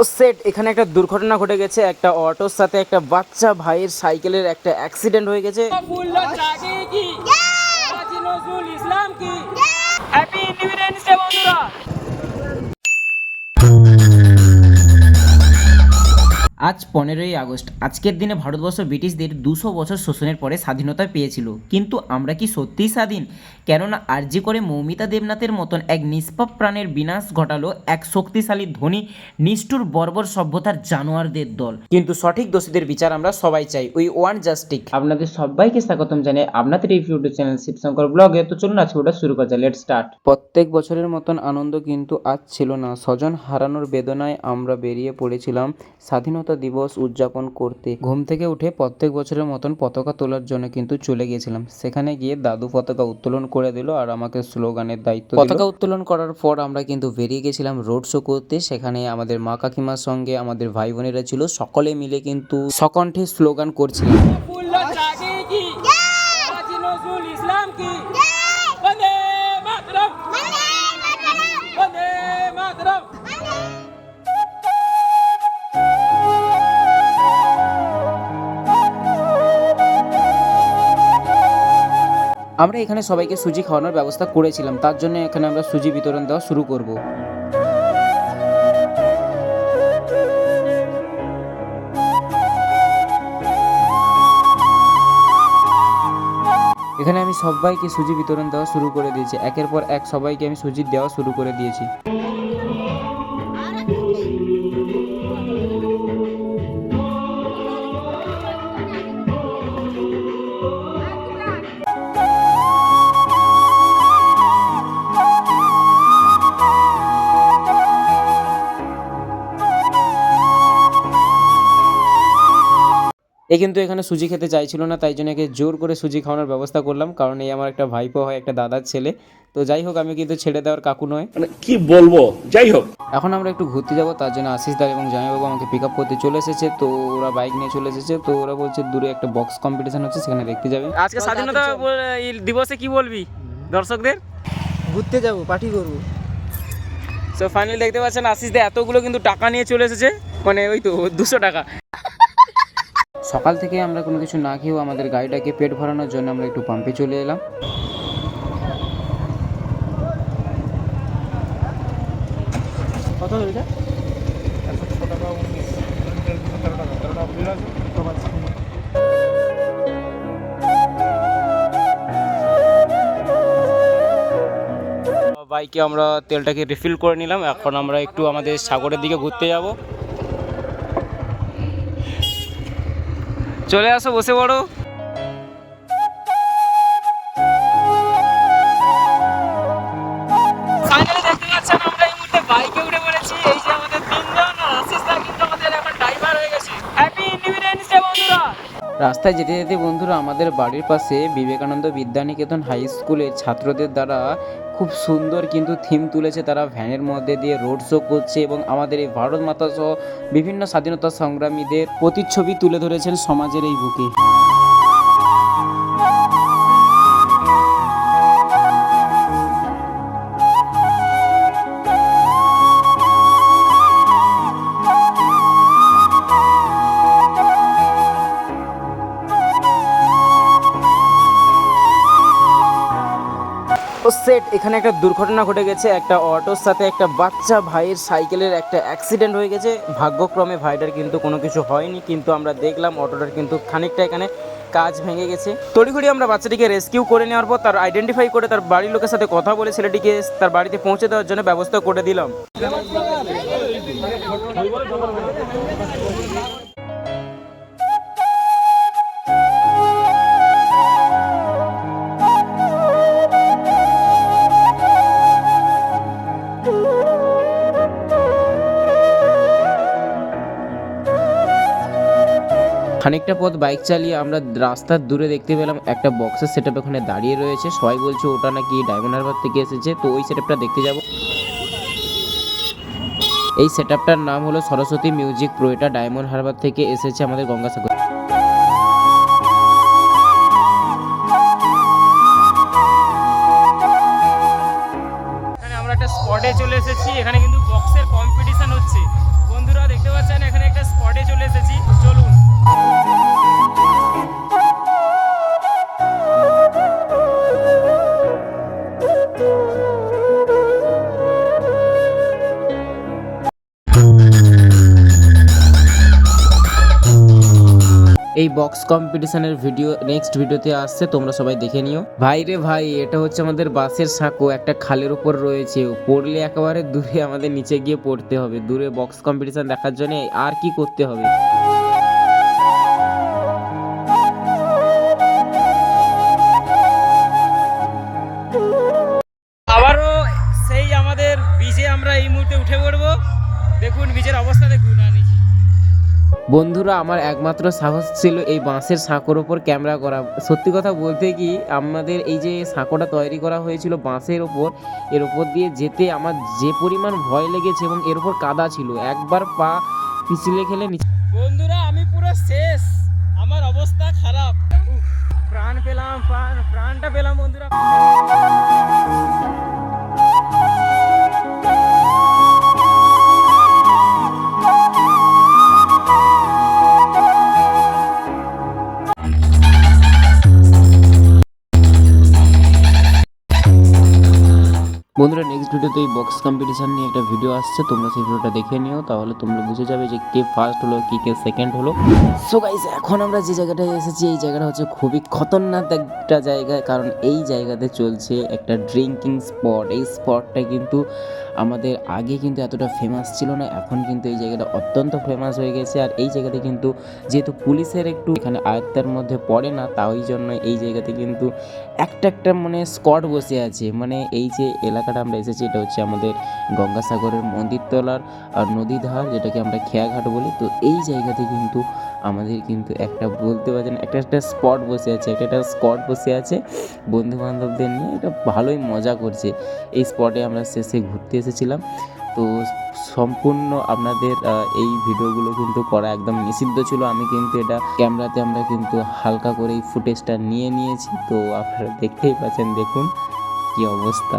ও set এখানে একটা দুর্ঘটনা ঘটে গেছে একটা অটোর সাথে একটা বাচ্চা ভাইয়ের সাইকেলের একটা অ্যাক্সিডেন্ট হয়ে গেছে। ইসলাম কি? হ্যাপি বন্ধুরা! আজ পনেরোই আগস্ট। আজকের দিনে ভারতবর্ষ ব্রিটিশদের দুশো বছর শোষণের পরে স্বাধীনতা পেয়েছিল। কিন্তু আমরা কি সত্যিই স্বাধীন? কেননা আরজি করে মৌমিতা দেবনাথের মতন এক নিষ্পাপ প্রাণের বিনাশ ঘটালো এক শক্তিশালী ধনী নিষ্ঠুর বর্বর সভ্যতার জানোয়ারদের দল। কিন্তু সঠিক দোষীদের বিচার আমরা সবাই চাই। উই ওয়ান জাস্টিক আপনাদের সবাইকে স্বাগতম জানাই আপনাদের এই ইউটিউব চ্যানেল শিবশঙ্কর ব্লগে। তো চলুন আজকে ওটা শুরু করা যায় লেট স্টার্ট প্রত্যেক বছরের মতন আনন্দ কিন্তু আজ ছিল না। স্বজন হারানোর বেদনায় আমরা বেরিয়ে পড়েছিলাম। স্বাধীনতা দিবস উদযাপন করতে ঘুম থেকে উঠে প্রত্যেক বছরের মতন পতাকা তোলার জন্য কিন্তু চলে গিয়েছিলাম সেখানে গিয়ে দাদু পতাকা উত্তোলন করে দিল আর আমাকে স্লোগানের দায়িত্ব পতাকা উত্তোলন করার পর আমরা কিন্তু বেরিয়ে গেছিলাম রোড শো করতে সেখানে আমাদের মা কাকিমার সঙ্গে আমাদের ভাই বোনেরা ছিল সকলে মিলে কিন্তু সকণ্ঠে স্লোগান করছিলাম ইসলাম আমরা এখানে সবাইকে সুজি খাওয়ানোর ব্যবস্থা করেছিলাম, তার জন্য এখানে আমরা সুজি বিতরণ দেওয়া শুরু করব। এখানে আমি সবাইকে সুজি বিতরণ দেওয়া শুরু করে দিয়েছি। একের পর এক সবাইকে আমি সুজি দেওয়া শুরু করে দিয়েছি। এ কিন্তু এখানে সুজি খেতে চাইছিল না তাই জন্য একে জোর করে সুজি খাওয়ানোর ব্যবস্থা করলাম। কারণ এই আমার একটা ভাইপো হয় একটা দাদার ছেলে। তো যাই হোক আমি কিন্তু ছেড়ে দেওয়ার কাকু নয়। মানে কি বলব? যাই হোক। এখন আমরা একটু ঘুরতে যাব তার জন্য আশিস দা এবং জামাইবাবু আমাকে পিক আপ করতে চলে এসেছে। তো ওরা বাইক নিয়ে চলে এসেছে। তো ওরা বলছে দূরে একটা বক্স কম্পিটিশন হচ্ছে সেখানে দেখতে যাবে। আজকে স্বাধীনতা দিবসে কি বলবি দর্শকদের? ঘুরতে যাব পার্টি করব। সো ফাইনালি দেখতে পাচ্ছেন আশিস দা এতগুলো কিন্তু টাকা নিয়ে চলে এসেছে। মানে ওই তো দুশো টাকা। সকাল থেকে আমরা কোনো কিছু না খেয়েও আমাদের গাড়িটাকে পেট ভরানোর জন্য আমরা একটু পাম্পে চলে এলাম। কত হলো এটা? বাইকে আমরা তেলটাকে রিফিল করে নিলাম। এখন আমরা একটু আমাদের সাগরের দিকে ঘুরতে যাব। চলে আসো বসে পড়ো। রাস্তায় যেতে যেতে বন্ধুরা, আমাদের বাড়ির পাশে বিবেকানন্দ বিদ্যানিকেতন হাই স্কুলের ছাত্রদের দ্বারা খুব সুন্দর কিন্তু থিম তুলেছে তারা। ভ্যানের মধ্যে দিয়ে রোড শো করছে এবং আমাদের এই ভারত মাতা সহ বিভিন্ন স্বাধীনতা সংগ্রামীদের প্রতিচ্ছবি তুলে ধরেছেন সমাজের এই বুকে। ও সেট এখানে একটা দুর্ঘটনা ঘটে গেছে, একটা অটোর সাথে একটা বাচ্চা ভাইয়ের সাইকেলের একটা অ্যাক্সিডেন্ট হয়ে গেছে। ভাগ্যক্রমে ভাইটার কিন্তু কোনো কিছু হয়নি, কিন্তু আমরা দেখলাম অটোটার কিন্তু খানিকটা এখানে কাজ ভেঙে গেছে। তড়িঘড়ি আমরা বাচ্চাটিকে রেস্কিউ করে নেওয়ার পর তার আইডেন্টিফাই করে তার বাড়ির লোকের সাথে কথা বলে ছেলেটিকে তার বাড়িতে পৌঁছে দেওয়ার জন্য ব্যবস্থা করে দিলাম। খানিকটা পথ বাইক চালিয়ে আমরা রাস্তার দূরে দেখতে পেলাম একটা বক্সের সেট ওখানে দাঁড়িয়ে রয়েছে। সবাই বলছে ওটা নাকি ডায়মন্ড হারবার থেকে এসেছে। তো ওই সেট দেখতে যাব। এই সেট নাম হলো সরস্বতী মিউজিক প্রো এটা ডায়মন্ড হারবার থেকে এসেছে আমাদের গঙ্গাসাগর। আমরা একটা স্পটে চলে এসেছি। এখানে কিন্তু এই বক্স কম্পিটিশনের ভিডিও নেক্সট ভিডিওতে আসছে, তোমরা সবাই দেখে নিও। ভাই রে ভাই, এটা হচ্ছে আমাদের বাসের সাঁকো, একটা খালের উপর রয়েছে। পড়লে একেবারে দূরে আমাদের নিচে গিয়ে পড়তে হবে। দূরে বক্স কম্পিটিশন দেখার জন্য আর কি করতে হবে? আবারও সেই আমাদের বীজে আমরা এই মুহূর্তে উঠে পড়ব। দেখুন বীজের অবস্থা দেখুন আর বন্ধুরা আমার একমাত্র সাহস ছিল এই বাঁশের সাঁকোর ওপর ক্যামেরা করা। সত্যি কথা বলতে কি আমাদের এই যে সাঁকোটা তৈরি করা হয়েছিল বাঁশের ওপর এর ওপর দিয়ে যেতে আমার যে পরিমাণ ভয় লেগেছে এবং এর ওপর কাদা ছিল। একবার পা পিছলে খেলে নিচে বন্ধুরা আমি পুরো শেষ। আমার অবস্থা খারাপ। প্রাণ পেলাম প্রাণ প্রাণটা পেলাম বন্ধুরা। ভিডিওতে এই বক্স কম্পিটিশান নিয়ে একটা ভিডিও আসছে, তোমরা সেই ভিডিওটা দেখে নিও, তাহলে তোমরা বুঝে যাবে যে কে ফার্স্ট হলো, কি কে সেকেন্ড হলো। সো গাইস এখন আমরা যে জায়গাটায় এসেছি, এই জায়গাটা হচ্ছে খুবই খতরনাক একটা জায়গা, কারণ এই জায়গাতে চলছে একটা ড্রিঙ্কিং স্পট এই স্পটটা কিন্তু আমাদের আগে কিন্তু এতটা ফেমাস ছিল না, এখন কিন্তু এই জায়গাটা অত্যন্ত ফেমাস হয়ে গেছে। আর এই জায়গাতে কিন্তু যেহেতু পুলিশের একটু এখানে আয়ত্তার মধ্যে পড়ে না, তাই জন্য এই জায়গাতে কিন্তু একটা একটা মানে স্কট বসে আছে। মানে এই যে এলাকাটা আমরা এসেছি এটা হচ্ছে আমাদের গঙ্গাসাগরের মন্দিরতলার আর নদী ধার যেটাকে আমরা খেয়াঘাট বলি। তো এই জায়গাতে কিন্তু আমাদের কিন্তু একটা বলতে পারেন একটা একটা স্পট বসে আছে, একটা একটা স্পট বসে আছে বন্ধু বান্ধবদের নিয়ে। এটা ভালোই মজা করছে। এই স্পটে আমরা শেষে ঘুরতে এসেছিলাম। তো সম্পূর্ণ আপনাদের এই ভিডিওগুলো কিন্তু করা একদম নিষিদ্ধ ছিল। আমি কিন্তু এটা ক্যামেরাতে আমরা কিন্তু হালকা করে এই ফুটেজটা নিয়ে নিয়েছি। তো আপনারা দেখতেই পাচ্ছেন, দেখুন কি অবস্থা।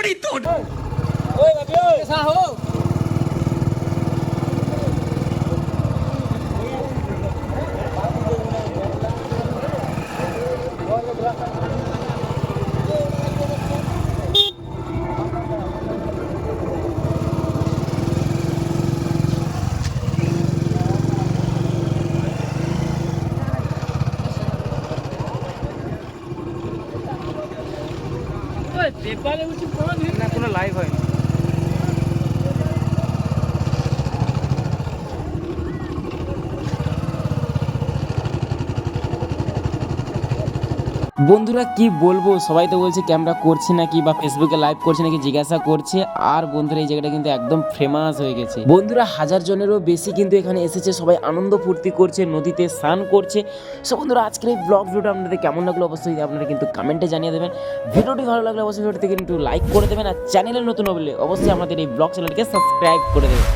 ਆਪਣੀ ਧੁੱਟ ਓਏ ਬਾਬਿਓ ਸਾਹੋ? না কোনো লাইভ হয়নি। বন্ধুরা কি বলব? সবাই তো বলছে ক্যামেরা করছে নাকি বা ফেসবুকে লাইভ করছে নাকি জিজ্ঞাসা করছে, আর বন্ধুরা এই জায়গাটা কিন্তু একদম ফেমাস হয়ে গেছে। বন্ধুরা হাজার জনেরও বেশি কিন্তু এখানে এসেছে, সবাই আনন্দ ফুর্তি করছে, নদীতে স্নান করছে। সো বন্ধুরা, আজকের এই ব্লগ ভিডিওটা আপনাদের কেমন লাগল অবশ্যই আপনারা কিন্তু কমেন্টে জানিয়ে দেবেন। ভিডিওটি ভালো লাগলে অবশ্যই ভিডিওটিকে কিন্তু লাইক করে দেবেন, আর চ্যানেলে নতুন হলে অবশ্যই আমাদের এই ব্লগ চ্যানেলকে সাবস্ক্রাইব করে দেবেন।